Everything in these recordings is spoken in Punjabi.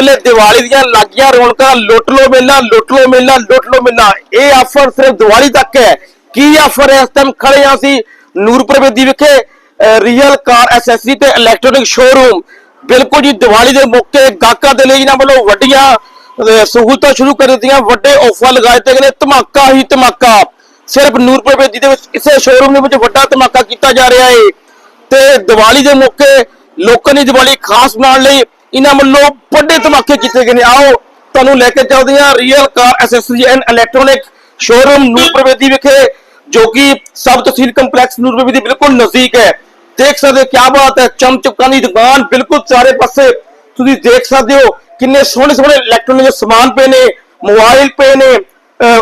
ਬੱਲੇ ਦੀਵਾਲੀ ਦੀਆਂ ਲੱਗੀਆਂ ਰੌਣਕਾਂ, ਲੁੱਟ ਲੋ ਮੇਲਾ, ਲੁੱਟ ਲੋ ਮੇਲਾ, ਲੁੱਟ ਲੋ ਮੇਲਾ। ਇਹ ਆਫਰ ਸਿਰਫ ਦੀਵਾਲੀ ਤੱਕ ਹੈ। ਕੀ ਆਫਰ ਹੈ ਇਸ ਟਾਈਮ ਖੜੇ ਹਾਂ ਅਸੀਂ? ਨੂਰਪੁਰ ਬੇਦੀ ਵਿਖੇ ਰੀਅਲ ਕਾਰ ਐਸੈਸਰੀ ਤੇ ਇਲੈਕਟ੍ਰੋਨਿਕ ਸ਼ੋਰੂਮ ਬਿਲਕੁਲ ਜੀ, ਦੀਵਾਲੀ ਦੇ ਮੌਕੇ ਗਾਹਕਾਂ ਦੇ ਲਈ ਇਹਨਾਂ ਵੱਲੋਂ ਵੱਡੀਆਂ ਸਹੂਲਤਾਂ ਸ਼ੁਰੂ ਕਰ ਦਿੱਤੀਆਂ। ਵੱਡੇ ਆਫਰ ਲਗਾਏ ਤੇ ਗਏ ਧਮਾਕਾ ਹੀ ਧਮਾਕਾ। ਸਿਰਫ ਨੂਰਪੁਰ ਬੇਦੀ ਦੇ ਵਿੱਚ, ਇਸੇ ਸ਼ੋਰੂਮ ਦੇ ਵਿੱਚ ਵੱਡਾ ਧਮਾਕਾ ਕੀਤਾ ਜਾ ਰਿਹਾ ਹੈ ਤੇ ਦੀਵਾਲੀ ਦੇ ਮੌਕੇ ਲੋਕਾਂ ਦੀ ਦੀਵਾਲੀ ਖਾਸ ਬਣਾਉਣ ਲਈ ਇਹਨਾਂ ਵੱਲੋਂ ਵੱਡੇ ਧਮਾਕੇ ਕੀਤੇ ਗਏ ਨੇ। ਆਓ, ਤੁਹਾਨੂੰ ਲੈ ਕੇ ਚੱਲਦੇ ਹਾਂ real car accessory and electronic showroom Nurpurbedi ਵਿਖੇ, ਜੋ ਕਿ ਸਬ ਤਹਿਸੀਲ ਕੰਪਲੈਕਸ ਨੂਰਪੁਰਵੇਦੀ ਬਿਲਕੁਲ ਨਜ਼ਦੀਕ ਹੈ। ਦੇਖ ਸਕਦੇ ਹੋ ਕੀ ਬਾਤ ਹੈ ਚਮਚੁਕਾਂ ਦੀ ਦੁਕਾਨ ਬਿਲਕੁਲ ਚਾਰੇ ਪਾਸੇ। ਤੁਸੀਂ ਦੇਖ ਸਕਦੇ ਹੋ ਕਿੰਨੇ ਸੋਹਣੇ ਸੋਹਣੇ ਇਲੈਕਟ੍ਰੋਨਿਕ ਸਮਾਨ ਪਏ ਨੇ ਮੋਬਾਈਲ ਪਏ ਨੇ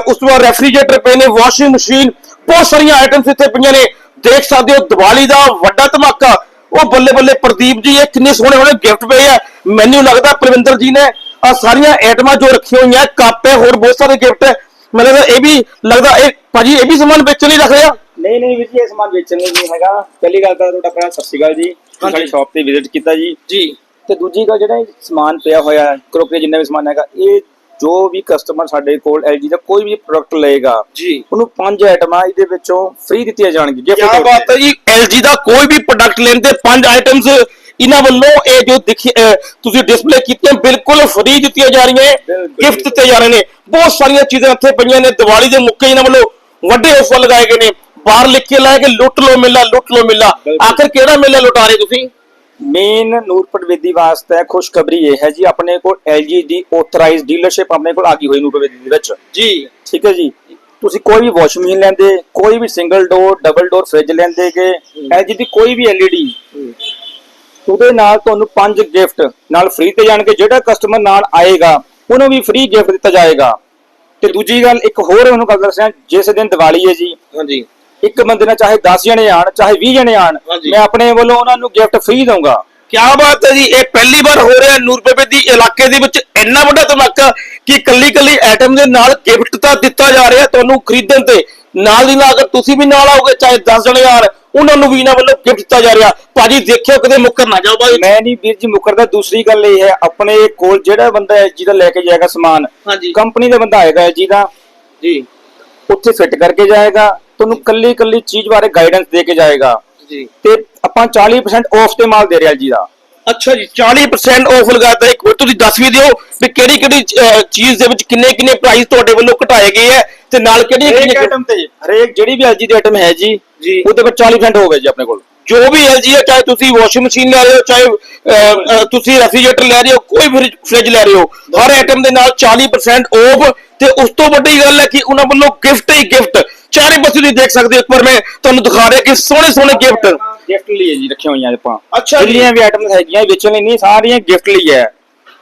ਉਸ ਤੋਂ ਬਾਅਦ ਰੈਫਰੀਜਰੇਟਰ ਪਏ ਨੇ ਵਾਸ਼ਿੰਗ ਮਸ਼ੀਨ ਬਹੁਤ ਸਾਰੀਆਂ ਆਈਟਮਸ ਇੱਥੇ ਪਈਆਂ ਨੇ। ਦੇਖ ਸਕਦੇ ਹੋ ਦੀਵਾਲੀ ਦਾ ਵੱਡਾ ਧਮਾਕਾ। ਉਹ ਬੱਲੇ ਬੱਲੇ ਪ੍ਰਦੀਪ ਜੀ ਇਹ ਕਿੰਨੇ ਸੋਹਣੇ ਸੋਹਣੇ ਗਿਫਟ ਪਏ ਆ। ਮੈਨੂੰ ਲੱਗਦਾ ਪ੍ਰਵਿੰਦਰ ਜੀ ਨੇ ਆ ਸਾਰੀਆਂ ਆਈਟਮਾਂ ਜੋ ਰੱਖੀਆਂ ਹੋਈਆਂ ਕੱਪ ਹੈ ਹੋਰ ਬਹੁਤ ਸਾਰੇ ਗਿਫਟ ਹੈ ਮੈਨੂੰ ਲੱਗਦਾ ਇਹ ਵੀ ਲੱਗਦਾ ਇਹ ਭਾਜੀ ਇਹ ਵੀ ਸਮਾਨ ਵੇਚਣ ਲਈ ਰੱਖ ਰਿਹਾ ਨਹੀਂ ਨਹੀਂ ਵੀਰ ਜੀ ਇਹ ਸਮਾਨ ਵੇਚਣ ਲਈ ਨਹੀਂ ਹੈਗਾ। ਪਹਿਲੀ ਗੱਲ ਤਾਂ ਤੁਹਾਡਾ ਪਹਿਲਾਂ ਸਤਿ ਸ਼੍ਰੀ ਅਕਾਲ ਜੀ। ਸਾਡੀ ਸ਼ਾਪ ਤੇ ਵਿਜ਼ਿਟ ਕੀਤਾ ਜੀ। ਜੀ। ਤੇ ਦੂਜੀ ਗੱਲ ਜਿਹੜਾ ਇਹ ਸਮਾਨ ਪਿਆ ਹੋਇਆ ਹੈ ਕਰੋਕਰੀ ਜਿੰਨਾ ਵੀ ਸਮਾਨ ਹੈਗਾ ਇਹ ਜੋ ਵੀ ਕਸਟਮਰ ਸਾਡੇ ਕੋਲ LG ਦਾ ਕੋਈ ਵੀ ਪ੍ਰੋਡਕਟ ਲਏਗਾ ਜੀ। ਉਹਨੂੰ ਪੰਜ ਆਈਟਮਾਂ ਇਹਦੇ ਵਿੱਚੋਂ ਫ੍ਰੀ ਦਿੱਤੀਆਂ ਜਾਣਗੀਆਂ। ਕੀ ਬਾਤ ਹੈ ਜੀ LG ਦਾ ਕੋਈ ਵੀ ਪ੍ਰੋਡਕਟ ਲੈਣ ਤੇ ਪੰਜ ਆਈਟਮਸ ਇਹਨਾਂ ਵੱਲੋਂ ਇਹ ਜੋ ਦਿਖੀ ਤੁਸੀਂ ਡਿਸਪਲੇ ਕੀਤੀਆਂ ਬਿਲਕੁਲ ਫ੍ਰੀ ਦਿੱਤੀਆਂ ਜਾ ਰਹੀਆਂ। ਗਿਫਟ ਦਿੱਤੇ ਜਾ ਰਹੇ ਨੇ। ਬਹੁਤ ਸਾਰੀਆਂ ਚੀਜ਼ਾਂ ਇੱਥੇ ਪਈਆਂ ਨੇ ਦੀਵਾਲੀ ਦੇ ਮੌਕੇ ਇਹਨਾਂ ਵੱਲੋਂ ਵੱਡੇ ਆਫਰ ਲਗਾਏ ਗਏ ਨੇ। ਬਾਹਰ ਲਿਖ ਕੇ ਲਾਇਆ ਕਿ ਲੁੱਟ ਲੋ ਮੇਲਾ ਲੁੱਟ ਲੋ ਮੇਲਾ। ਆਖਰ ਕਿਹੜਾ ਮੇਲਾ ਲੁਟਾ ਰਹੇ ਤੁਸੀਂ? ਮੇਨ ਨੂਰਪੁਰ ਵੇਦੀ ਵਾਸਤੇ ਖੁਸ਼ਖਬਰੀ ਇਹ ਹੈ ਜੀ ਆਪਣੇ ਕੋਲ LG ਦੀ ਆਥੋਰਾਈਜ਼ਡ ਡੀਲਰਸ਼ਿਪ ਆਪਣੇ ਕੋਲ ਆ ਗਈ ਹੋਈ ਨੂਰਪੁਰ ਵੇਦੀ ਦੇ ਵਿੱਚ। ਜੀ। ਠੀਕ ਹੈ ਜੀ? ਤੁਸੀਂ ਕੋਈ ਵੀ ਵਾਸ਼ਿੰਗ ਮਸ਼ੀਨ ਲੈਂਦੇ ਕੋਈ ਵੀ single door double door fridge ਲੈਂਦੇ ਕਿ LG ਦੀ ਕੋਈ ਵੀ LED ਉਹਦੇ ਨਾਲ ਤੁਹਾਨੂੰ ਪੰਜ ਗਿਫਟ ਨਾਲ ਫ੍ਰੀ ਤੇ ਜਾਣਗੇ ਜਿਹੜਾ ਕਸਟਮਰ ਨਾਲ ਆਏਗਾ ਉਹਨੂੰ ਵੀ ਫ੍ਰੀ ਗਿਫਟ ਦਿੱਤਾ ਜਾਏਗਾ। ਤੇ ਦੂਜੀ ਗੱਲ ਇੱਕ ਹੋਰ ਉਹਨੂੰ ਗੱਲ ਦੱਸਿਆ ਜਿਸ ਦਿਨ ਦੀਵਾਲੀ ਹੈ ਜੀ ਹਾਂਜੀ। ਇੱਕ ਬੰਦੇ ਨਾਲ ਚਾਹੇ 10 ਜਣੇ ਆਣ ਚਾਹੇ 20 ਜਣੇ ਆਣ ਹਾਂਜੀ। ਮੈਂ ਆਪਣੇ ਵੱਲੋਂ ਉਹਨਾਂ ਨੂੰ ਗਿਫਟ ਫ੍ਰੀ ਦਊਂਗਾ। ਕੀ ਬਾਤ ਹੈ ਜੀ ਇਹ ਪਹਿਲੀ ਵਾਰ ਹੋ ਰਿਹਾ ਨੂਰਪੇਪੇ ਦੀ ਇਲਾਕੇ ਦੇ ਵਿੱਚ ਇੰਨਾ ਵੱਡਾ ਧਮਾਕਾ ਕਿ ਕੱਲੀ ਕੱਲੀ ਆਈਟਮ ਦੇ ਨਾਲ ਗਿਫਟ ਤਾਂ ਦਿੱਤਾ ਜਾ ਰਿਹਾ ਤੁਹਾਨੂੰ ਖਰੀਦਣ ਤੇ। ਨਾਲ ਦੀ ਨਾਲ ਅਗਰ ਤੁਸੀਂ ਵੀ ਨਾਲ ਆਓਗੇ ਚਾਹੇ 10 ਜਣੇ ਯਾਰ ਉਹਨਾਂ ਨੂੰ ਵੀ ਇਹਨਾਂ ਵੱਲੋਂ ਗਿਫਟ ਦਿੱਤਾ ਜਾ ਰਿਹਾ। ਭਾਜੀ ਦੇਖਿਓ ਕਦੇ ਮੁੱਕਰ ਨਾ ਜਾਓ ਭਾਜੀ ਮੈਂ ਨਹੀਂ ਵੀਰ ਜੀ ਮੁਕਰਦਾ ਦੂਸਰੀ ਗੱਲ ਇਹ ਹੈ ਆਪਣੇ ਕੋਲ ਜਿਹੜਾ ਬੰਦਾ LG ਦਾ ਲੈ ਕੇ ਜਾਏਗਾ ਸਮਾਨ ਹਾਂਜੀ। ਕੰਪਨੀ ਦਾ ਬੰਦਾ ਆਏਗਾ LG ਦਾ ਜੀ। ਉੱਥੇ ਫਿੱਟ ਕਰਕੇ ਜਾਏਗਾ ਤੁਹਾਨੂੰ ਕੱਲੀ ਕੱਲੀ ਚੀਜ਼ ਬਾਰੇ ਗਾਈਡੈਂਸ ਦੇ ਕੇ ਜਾਏਗਾ। ਜੀ। ਤੇ ਆਪਾਂ 40% ਆਫ ਤੇ ਮਾਲ ਦੇ ਰਿਹਾ LG ਦਾ। ਅੱਛਾ ਜੀ। 40% ਆਫ ਲਗਾਤਾ ਇੱਕ ਵਾਰ ਤੁਸੀਂ ਦੱਸ ਵੀ ਦਿਓ ਵੀ ਕਿਹੜੀ ਕਿਹੜੀ ਚੀਜ਼ ਦੇ ਵਿੱਚ ਕਿੰਨੇ ਕਿੰਨੇ ਪ੍ਰਾਈਸ ਤੁਹਾਡੇ ਵੱਲੋਂ ਘਟਾਏ ਗਏ ਹੈ ਤੇ ਨਾਲ ਕਿਹੜੀਆਂ ਹਰੇਕ ਕਿਹੜੀਆਂ ਆਈਟਮ ਤੇ। ਹਰੇਕ ਜਿਹੜੀ ਵੀ LG ਦੀ ਆਈਟਮ ਹੈ ਜੀ ਜੀ। ਉਹਦੇ ਪਰ 40% ਹੋ ਗਿਆ ਜੀ ਆਪਣੇ ਕੋਲ। ਜੋ ਵੀ LG ਹੈ ਚਾਹੇ ਤੁਸੀਂ ਵਾਸ਼ਿੰਗ ਮਸ਼ੀਨ ਲੈ ਰਹੇ ਹੋ ਚਾਹੇ ਤੁਸੀਂ ਰੈਫਰੀਜਰੇਟਰ ਲੈ ਰਹੇ ਹੋ ਕੋਈ ਫ੍ਰਿਜ ਲੈ ਰਹੇ ਹੋ ਹਰ ਆਈਟਮ ਦੇ ਨਾਲ 40% ਆਫ ਤੇ ਉਸ ਤੋਂ ਵੱਡੀ ਗੱਲ ਹੈ ਕਿ ਉਹਨਾਂ ਵੱਲੋਂ ਗਿਫਟ ਹੀ ਗਿਫਟ ਚਾਰੇ ਪਾਸੇ ਤੁਸੀਂ ਦੇਖ ਸਕਦੇ ਹੋ ਵਾਰ ਮੈਂ ਤੁਹਾਨੂੰ ਦਿਖਾ ਰਿਹਾ ਕਿ ਸੋਹਣੇ ਸੋਹਣੇ ਗਿਫਟ ਗਿਫਟ ਲਈ ਹੈ ਜੀ ਰੱਖੀਆਂ ਹੋਈਆਂ ਆਪਾਂ। ਅੱਛਾ। ਜਿੰਨੀਆਂ ਵੀ ਆਈਟਮਸ ਹੈਗੀਆਂ ਵੇਚਣ ਲਈ ਨਹੀਂ ਸਾਰੀਆਂ ਗਿਫਟ ਲਈ ਹੈ।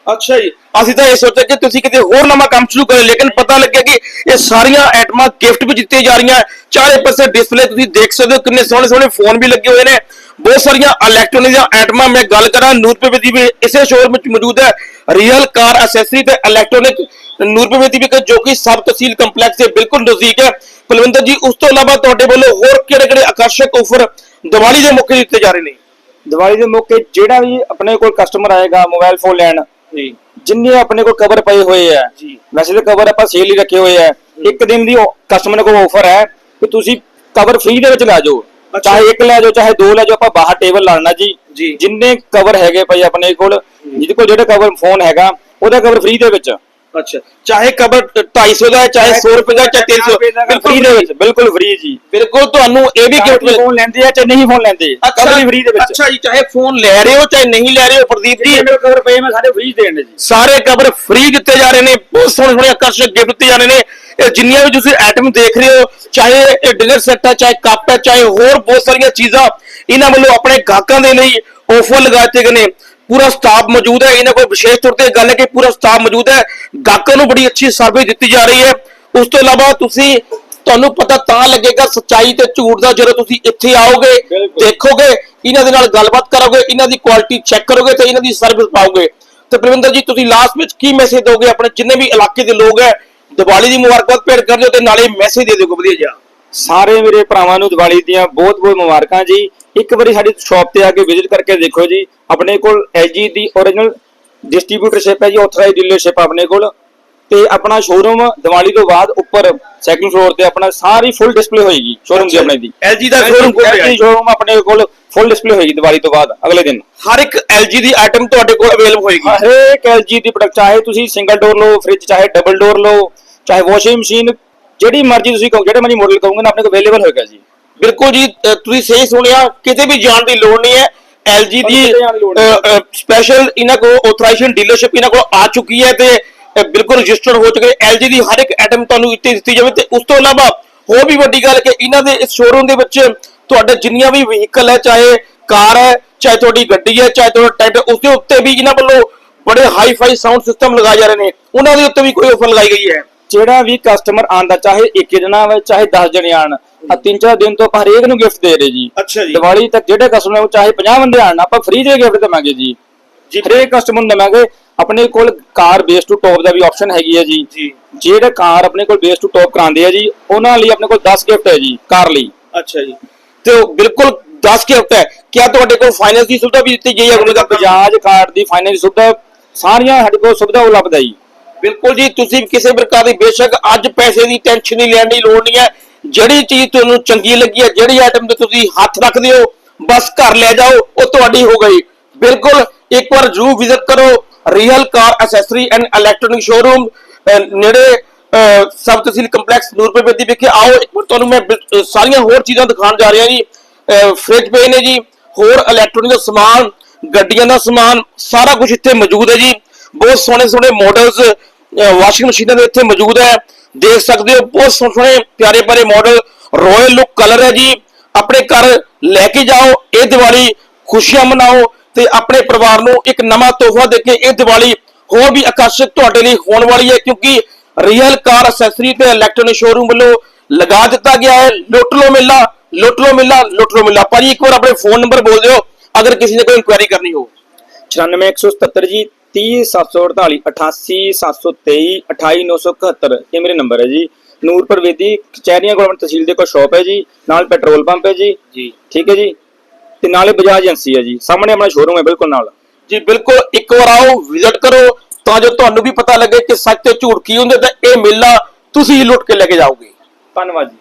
ਅੱਛਾ ਜੀ, ਅਸੀਂ ਤਾਂ ਇਹ ਸੋਚਿਆ ਕਿ ਤੁਸੀਂ ਕਿਤੇ ਹੋਰ ਨਵਾਂ ਕੰਮ ਸ਼ੁਰੂ ਕਰੇ, ਲੇਕਿਨ ਪਤਾ ਲੱਗਿਆ ਕਿ ਇਹ ਸਾਰੀਆਂ ਆਈਟਮਾਂ ਗਿਫਟ ਵੀ ਦਿੱਤੀਆਂ ਜਾ ਰਹੀਆਂ, ਚਾਰੇ ਪਾਸੇ ਡਿਸਪਲੇ ਤੁਸੀਂ ਦੇਖ ਸਕਦੇ ਹੋ ਕਿੰਨੇ ਸੋਹਣੇ ਸੋਹਣੇ ਫੋਨ ਵੀ ਲੱਗੇ ਹੋਏ ਨੇ, ਬਹੁਤ ਸਾਰੀਆਂ ਇਲੈਕਟ੍ਰੋਨਿਕ ਦੀਆਂ ਆਈਟਮਾਂ ਮੈਂ ਗੱਲ ਕਰਾਂ ਨੂਰਪੇ ਦੀ ਵੀ, ਇਸੇ ਸ਼ੋਰੂਮ ਵਿੱਚ ਮੌਜੂਦ ਹੈ ਰੀਅਲ ਕਾਰ ਐਸੈਸਰੀ ਤੇ ਇਲੈਕਟ੍ਰੋਨਿਕ ਨੂਰਪੇ ਦੀ ਵੀ ਜੋ ਕਿ ਸਬ ਤਹਿਸੀਲ ਕੰਪਲੈਕਸ ਦੇ ਬਿਲਕੁਲ ਨਜ਼ਦੀਕ ਹੈ। ਕੁਲਵਿੰਦਰ ਜੀ, ਉਸ ਤੋਂ ਇਲਾਵਾ ਤੁਹਾਡੇ ਵੱਲੋਂ ਹੋਰ ਕਿਹੜੇ ਕਿਹੜੇ ਆਕਰਸ਼ਕ ਆਫਰ ਦੀਵਾਲੀ ਦੇ ਮੌਕੇ ਦਿੱਤੇ ਜਾ ਰਹੇ ਨੇ? ਦੀਵਾਲੀ ਦੇ ਮੌਕੇ ਜਿਹੜਾ ਵੀ ਆਪਣੇ ਕੋਲ ਕਸਟਮਰ ਆਏਗਾ ਮੋਬਾਈਲ ਫੋਨ ਲੈਣ ਜੀ ਜਿੰਨੇ ਆਪਣੇ ਕੋਲ ਕਵਰ ਪਏ ਹੋਏ ਆ ਜੀ। ਵੈਸੇ ਤਾਂ ਕਵਰ ਆਪਾਂ ਸੇਲ ਹੀ ਰੱਖੇ ਹੋਏ ਆ ਇੱਕ ਦਿਨ ਦੀ ਕਸਟਮਰ ਕੋਲ ਆਫਰ ਹੈ ਕਿ ਤੁਸੀਂ ਕਵਰ ਫ੍ਰੀ ਦੇ ਵਿੱਚ ਲੈ ਜਾਓ। ਚਾਹੇ ਇੱਕ ਲੈ ਜਾਓ ਚਾਹੇ ਦੋ ਲੈ ਜਾਓ ਆਪਾਂ ਬਾਹਰ ਟੇਬਲ ਲਾਣਾ ਜੀ ਜੀ। ਜਿੰਨੇ ਕਵਰ ਹੈਗੇ ਭਾਈ ਆਪਣੇ ਕੋਲ ਜਿਹਦੇ ਕੋਲ ਜਿਹੜਾ ਕਵਰ ਫੋਨ ਹੈਗਾ ਉਹਦਾ ਕਵਰ ਫ੍ਰੀ ਦੇ ਵਿੱਚ ਅੱਛਾ ਚਾਹੇ ਕਬਰ 250 ਦਾ ਹੈ ਚਾਹੇ 100 ਰੁਪਏ ਦਾ ਚਾਹੇ 300 ਬਿਲਕੁਲ ਫ੍ਰੀ ਦੇ ਵਿੱਚ ਬਿਲਕੁਲ ਫ੍ਰੀ ਜੀ। ਬਿਲਕੁਲ ਤੁਹਾਨੂੰ ਇਹ ਵੀ ਗਿਫਟ ਫੋਨ ਲੈਂਦੇ ਆ ਚਾਹੇ ਨਹੀਂ ਫੋਨ ਲੈਂਦੇ ਕਵਰ ਵੀ ਫ੍ਰੀ ਦੇ ਵਿੱਚ। ਅੱਛਾ ਜੀ ਚਾਹੇ ਫੋਨ ਲੈ ਰਹੇ ਹੋ ਚਾਹੇ ਨਹੀਂ ਲੈ ਰਹੇ ਹੋ ਪ੍ਰਦੀਪ ਜੀ। ਮੇਰੇ ਕਵਰ ਪਏ ਮੈਂ ਸਾਡੇ ਫ੍ਰੀ ਦੇਣ ਨੇ ਜੀ। ਸਾਰੇ ਕਵਰ ਫ੍ਰੀ ਦਿੱਤੇ ਜਾ ਰਹੇ ਨੇ ਬਹੁਤ ਸੋਹਣੇ ਸੋਹਣੇ ਆਕਰਸ਼ਕ ਗਿਫਟ ਦਿੱਤੇ ਜਾ ਰਹੇ ਨੇ। ਇਹ ਜਿੰਨੀਆਂ ਵੀ ਤੁਸੀਂ ਆਈਟਮ ਦੇਖ ਰਹੇ ਹੋ ਚਾਹੇ ਇਹ ਡਿਨਰ ਸੈੱਟ ਹੈ ਚਾਹੇ ਕੱਪ ਹੈ ਚਾਹੇ ਹੋਰ ਬਹੁਤ ਸਾਰੀਆਂ ਚੀਜ਼ਾਂ ਇਹਨਾਂ ਵੱਲੋਂ ਆਪਣੇ ਗਾਹਕਾਂ ਦੇ ਲਈ ਆਫਰ ਲਗਾਤੇ ਗਏ ਨੇ। ਪੂਰਾ ਸਟਾਫ ਮੌਜੂਦ ਹੈ। ਇਹਨਾਂ ਕੋਲ ਵਿਸ਼ੇਸ਼ ਤੌਰ ਤੇ ਗੱਲ ਹੈ ਕਿ ਪੂਰਾ ਸਟਾਫ ਮੌਜੂਦ ਹੈ। ਗਾਹਕਾਂ ਨੂੰ ਬੜੀ ਅੱਛੀ ਸਰਵਿਸ ਦਿੱਤੀ ਜਾ ਰਹੀ ਹੈ। ਉਸ ਤੋਂ ਇਲਾਵਾ ਤੁਸੀਂ ਤੁਹਾਨੂੰ ਪਤਾ ਤਾਂ ਲੱਗੇਗਾ ਸੱਚਾਈ ਤੇ ਝੂਠ ਦਾ ਜਦੋਂ ਤੁਸੀਂ ਇੱਥੇ ਆਓਗੇ। ਦੇਖੋਗੇ ਇਹਨਾਂ ਦੇ ਨਾਲ ਗੱਲਬਾਤ ਕਰੋਗੇ ਇਹਨਾਂ ਦੀ ਕੁਆਲਿਟੀ ਚੈੱਕ ਕਰੋਗੇ ਤੇ ਇਹਨਾਂ ਦੀ ਸਰਵਿਸ ਪਾਓਗੇ। ਤੇ ਪ੍ਰਵਿੰਦਰ ਜੀ ਤੁਸੀਂ ਲਾਸਟ ਵਿੱਚ ਕੀ ਮੈਸੇਜ ਦੋਗੇ? ਆਪਣੇ ਜਿੰਨੇ ਵੀ ਇਲਾਕੇ ਦੇ ਲੋਕ ਹੈ ਦੀਵਾਲੀ ਦੀ ਮੁਬਾਰਕਬਾਦ ਭੇਟ ਕਰ ਦਿਓ ਤੇ ਨਾਲੇ ਮੈਸੇਜ ਦੇ ਦਿਓ ਵਧੀਆ ਜਿਹਾ। ਸਾਰੇ ਮੇਰੇ ਭਰਾਵਾਂ ਨੂੰ ਦੀਵਾਲੀ ਦੀਆਂ ਬਹੁਤ ਬਹੁਤ ਮੁਬਾਰਕਾਂ ਜੀ। ਇੱਕ ਵਾਰੀ ਸਾਡੀ ਸ਼ਾਪ ਤੇ ਆ ਕੇ ਵਿਜ਼ਿਟ ਕਰਕੇ ਦੇਖੋ ਜੀ ਆਪਣੇ ਕੋਲ LG ਦੀ origignal ਡਿਸਟ੍ਰੀਬਿਊਟਰਸ਼ਿਪ ਹੈ ਜੀ ਆਥੋਰਾਈਜ਼ਡ ਡੀਲਰਸ਼ਿਪ ਆਪਣੇ ਕੋਲ। ਤੇ ਆਪਣਾ ਸ਼ੋਰੂਮ ਦੀਵਾਲੀ ਤੋਂ ਬਾਅਦ ਉੱਪਰ ਸੈਕੰਡ ਫਲੋਰ ਤੇ ਆਪਣਾ ਸਾਰੀ ਫੁੱਲ ਡਿਸਪਲੇ ਹੋਏਗੀ ਸ਼ੋਰੂਮ ਦੀ ਆਪਣੇ ਦੀ। LG ਦਾ ਰਿਹਾ ਹੈ। ਸ਼ੋਰੂਮ ਆਪਣੇ ਕੋਲ ਫੁੱਲ ਡਿਸਪਲੇ ਹੋਏਗੀ ਦੀਵਾਲੀ ਤੋਂ ਬਾਅਦ ਅਗਲੇ ਦਿਨ। ਹਰ ਇੱਕ LG ਦੀ ਆਈਟਮ ਤੁਹਾਡੇ ਕੋਲ ਅਵੇਲੇਬਲ ਹੋਏਗੀ। ਹਰੇਕ LG ਦੀ ਪ੍ਰੋਡਕਟ ਚਾਹੇ ਤੁਸੀਂ ਸਿੰਗਲ ਡੋਰ ਲਓ ਫ੍ਰਿਜ ਚਾਹੇ ਡਬਲ ਡੋਰ ਲਓ ਚਾਹੇ ਵਾਸ਼ਿੰਗ ਮਸ਼ੀਨ ਜਿਹੜੀ ਮਰਜ਼ੀ ਤੁਸੀਂ ਕਹੋ ਜਿਹੜੇ ਮਰਜ਼ੀ ਮਾਡਲ ਕਹੋਗੇ ਨਾ ਆਪਣੇ ਕੋਲ ਅਵੇਲੇਬਲ ਹੋਏਗਾ ਜੀ। ਬਿਲਕੁਲ ਜੀ ਤੁਸੀਂ ਸਹੀ ਸੁਣਿਆ ਕਿਤੇ ਵੀ ਜਾਣ ਦੀ ਲੋੜ ਨਹੀਂ ਹੈ। LG ਦੀ। ਸਪੈਸ਼ਲ ਇਹਨਾਂ ਕੋਲ ਆਥੋਰਾਈਜ਼ੇਸ਼ਨ ਡੀਲਰਸ਼ਿਪ ਇਹਨਾਂ ਕੋਲ ਆ ਚੁੱਕੀ ਹੈ ਤੇ ਬਿਲਕੁਲ ਰਜਿਸਟਰਡ ਹੋ ਚੁੱਕੇ LG ਦੀ ਹਰ ਇੱਕ ਆਈਟਮ ਤੁਹਾਨੂੰ ਇੱਥੇ ਦਿੱਤੀ ਜਾਵੇ ਤੇ ਉਸ ਤੋਂ ਇਲਾਵਾ ਹੋਰ ਵੀ ਵੱਡੀ ਗੱਲ ਕਿ ਇਹਨਾਂ ਦੇ ਇਸ ਸ਼ੋਰੂਮ ਦੇ ਵਿੱਚ ਤੁਹਾਡੇ ਜਿੰਨੀਆਂ ਵੀ ਵਹੀਕਲ ਹੈ ਚਾਹੇ ਕਾਰ ਹੈ ਚਾਹੇ ਤੁਹਾਡੀ ਗੱਡੀ ਹੈ ਚਾਹੇ ਤੁਹਾਡਾ ਟਰੈਕਟਰ ਉਸ ਦੇ ਉੱਤੇ ਵੀ ਇਹਨਾਂ ਵੱਲੋਂ ਬੜੇ ਹਾਈ ਫਾਈ ਸਾਊਂਡ ਸਿਸਟਮ ਲਗਾਏ ਜਾ ਰਹੇ ਨੇ। ਉਹਨਾਂ ਦੇ ਉੱਤੇ ਵੀ ਕੋਈ ਆਫਰ ਲਗਾਈ ਗਈ ਹੈ। ਜਿਹੜਾ ਵੀ ਕਸਟਮਰ ਆਂਦਾ ਚਾਹੇ ਇੱਕ ਜਣਾ ਹੋਵੇ ਚਾਹੇ 10 ਜਣੇ ਆਣ ਆ ਤਿੰਨ ਚਾਰ ਦਿਨ ਤੋਂ ਆਪਾਂ ਹਰੇਕ ਨੂੰ ਗਿਫਟ ਦੇ ਰਹੇ ਜੀ। ਅੱਛਾ ਜੀ। ਦੀਵਾਲੀ ਤੱਕ ਜਿਹੜੇ ਕਸਟਮਰ ਨੂੰ ਚਾਹੇ 50 ਬੰਦੇ ਆਣ ਆਪਾਂ ਫ੍ਰੀ ਦੇ ਗਿਫਟ ਦੇਵਾਂਗੇ ਜੀ। ਜੀ। ਹਰੇਕ ਕਸਟਮਰ ਨੂੰ ਦੇਵਾਂਗੇ। ਆਪਣੇ ਕੋਲ ਕਾਰ ਬੇਸ ਟੂ ਟੌਪ ਦਾ ਵੀ ਆਪਸ਼ਨ ਹੈਗੀ ਹੈ ਜੀ। ਜੀ। ਜਿਹੜੇ ਕਾਰ ਆਪਣੇ ਕੋਲ ਬੇਸ ਟੂ ਟੌਪ ਕਰਾਉਂਦੇ ਆ ਜੀ ਉਹਨਾਂ ਲਈ ਆਪਣੇ ਕੋਲ 10 ਗਿਫਟ ਹੈ ਜੀ ਕਾਰ ਲਈ। ਅੱਛਾ ਜੀ। ਤੇ ਉਹ ਬਿਲਕੁਲ 10 ਕੇ ਹੁੰਦਾ ਹੈ। ਕਿਆ ਤੁਹਾਡੇ ਕੋਲ ਫਾਈਨੈਂਸ ਦੀ ਸੁਵਿਧਾ ਵੀ ਦਿੱਤੀ ਗਈ ਹੈ? ਕੋਲ ਬਜਾਜ ਕਾਰਡ ਦੀ ਫਾਈਨੈਂਸ ਸੁਵਿਧਾ ਸਾਰੀਆਂ ਸਾਡੇ ਕੋਲ ਸੁਵਿਧਾ ਉਪਲਬਧ ਹੈ ਜੀ। ਬਿਲਕੁਲ ਜੀ ਤੁਸੀਂ ਕਿਸੇ ਪ੍ਰਕਾਰ ਦੀ ਬੇਸ਼ੱਕ ਅੱਜ ਪੈਸੇ ਦੀ ਟੈਨਸ਼ਨ ਨਹੀਂ ਲੈਣ ਦੀ ਲੋੜ ਨਹੀਂ ਹੈ। ਜਿਹੜੀ ਚੀਜ਼ ਤੁਹਾਨੂੰ ਚੰਗੀ ਲੱਗੀ ਹੈ, ਜਿਹੜੀ ਆਈਟਮ ਤੇ ਤੁਸੀਂ ਹੱਥ ਰੱਖਦੇ ਹੋ, ਬਸ ਘਰ ਲੈ ਜਾਓ, ਉਹ ਤੁਹਾਡੀ ਹੋ ਗਈ। ਬਿਲਕੁਲ, ਇੱਕ ਵਾਰ ਜ਼ਰੂਰ ਵਿਜ਼ਿਟ ਕਰੋ real car accessory and electronic showroom ਨੇੜੇ ਸਬ ਤਹਿਸੀਲ ਕੰਪਲੈਕਸ ਨੂਰਪੁਰ ਬੇਦੀ ਵਿਖੇ ਆਓ। ਇੱਕ ਵਾਰ ਤੁਹਾਨੂੰ ਮੈਂ ਸਾਰੀਆਂ ਹੋਰ ਚੀਜ਼ਾਂ ਦਿਖਾਉਣ ਜਾ ਰਿਹਾ ਜੀ। ਫ੍ਰਿਜ ਪਏ ਨੇ ਜੀ, ਹੋਰ ਇਲੈਕਟ੍ਰੋਨਿਕ ਦਾ ਸਮਾਨ, ਗੱਡੀਆਂ ਦਾ ਸਮਾਨ, ਸਾਰਾ ਕੁਝ ਇੱਥੇ ਮੌਜੂਦ ਹੈ ਜੀ। ਬਹੁਤ ਸੋਹਣੇ ਸੋਹਣੇ ਮਾਡਲਸ ਵਾਸ਼ਿੰਗ ਮਸ਼ੀਨਾਂ ਦੇ ਇੱਥੇ ਮੌਜੂਦ ਹੈ। ਦੇਖ ਸਕਦੇ ਹੋ, ਬਹੁਤ ਸੋਹਣੇ ਪਿਆਰੇ ਪਿਆਰੇ ਮਾਡਲ ਰਾਇਲ ਲੁੱਕ ਕਲਰ ਹੈ ਜੀ। ਆਪਣੇ ਘਰ ਲੈ ਕੇ ਜਾਓ, ਇਹ ਦੀਵਾਲੀ ਖੁਸ਼ੀਆਂ ਮਨਾਓ ਤੇ ਆਪਣੇ ਪਰਿਵਾਰ ਨੂੰ ਇੱਕ ਨਵਾਂ ਤੋਹਫਾ ਦੇ ਕੇ ਇਹ ਦੀਵਾਲੀ ਹੋਰ ਵੀ ਆਕਰਸ਼ਕ ਤੁਹਾਡੇ ਲਈ ਹੋਣ ਵਾਲੀ ਹੈ ਕਿਉਂਕਿ ਰੀਅਲ ਕਾਰ ਅਸੈਸਰੀ ਤੇ ਇਲੈਕਟ੍ਰੋਨਿਕ ਸ਼ੋਰੂਮ ਵੱਲੋਂ ਲਗਾ ਦਿੱਤਾ ਗਿਆ ਹੈ। ਲੁੱਟ ਲੋ ਮੇਲਾ ਲੁੱਟ ਲੋ ਮੇਲਾ ਲੁੱਟ ਲੋ ਮੇਲਾ। ਭਾਜੀ ਇੱਕ ਵਾਰ ਆਪਣੇ ਫੋਨ ਨੰਬਰ ਬੋਲ ਦਿਓ, ਅਗਰ ਕਿਸੇ ਨੇ ਕੋਈ ਇਨਕੁਆਇਰੀ ਕਰਨੀ ਹੋ 96177 ਜੀ 30748 88723 28971 ਇਹ ਮੇਰੇ ਨੰਬਰ ਹੈ ਜੀ। ਨੂਰਪੁਰ ਵੇਦੀ ਕਚਹਿਰੀਆਂ ਗਵਰਨਮੈਂਟ ਤਹਿਸੀਲ ਦੇ ਕੋਲ ਸ਼ਾਪ ਹੈ ਜੀ। ਨਾਲ ਪੈਟਰੋਲ ਪੰਪ ਹੈ ਜੀ। ਜੀ। ਠੀਕ ਹੈ ਜੀ। ਤੇ ਨਾਲੇ ਬਜਾਜ ਏਜੰਸੀ ਹੈ ਜੀ। ਸਾਹਮਣੇ ਆਪਣਾ ਸ਼ੋਰੂਮ ਹੈ ਬਿਲਕੁਲ ਨਾਲ। ਜੀ ਬਿਲਕੁਲ। ਇੱਕ ਵਾਰ ਆਓ ਵਿਜ਼ਿਟ ਕਰੋ ਤਾਂ ਜੋ ਤੁਹਾਨੂੰ ਵੀ ਪਤਾ ਲੱਗੇ ਕਿ ਸੱਚ ਤੇ ਝੂਠ ਕੀ ਹੁੰਦੇ ਤੇ ਇਹ ਮੇਲਾ ਤੁਸੀਂ ਲੁੱਟ ਕੇ ਲੈ ਕੇ ਜਾਓਗੇ। ਧੰਨਵਾਦ ਜੀ।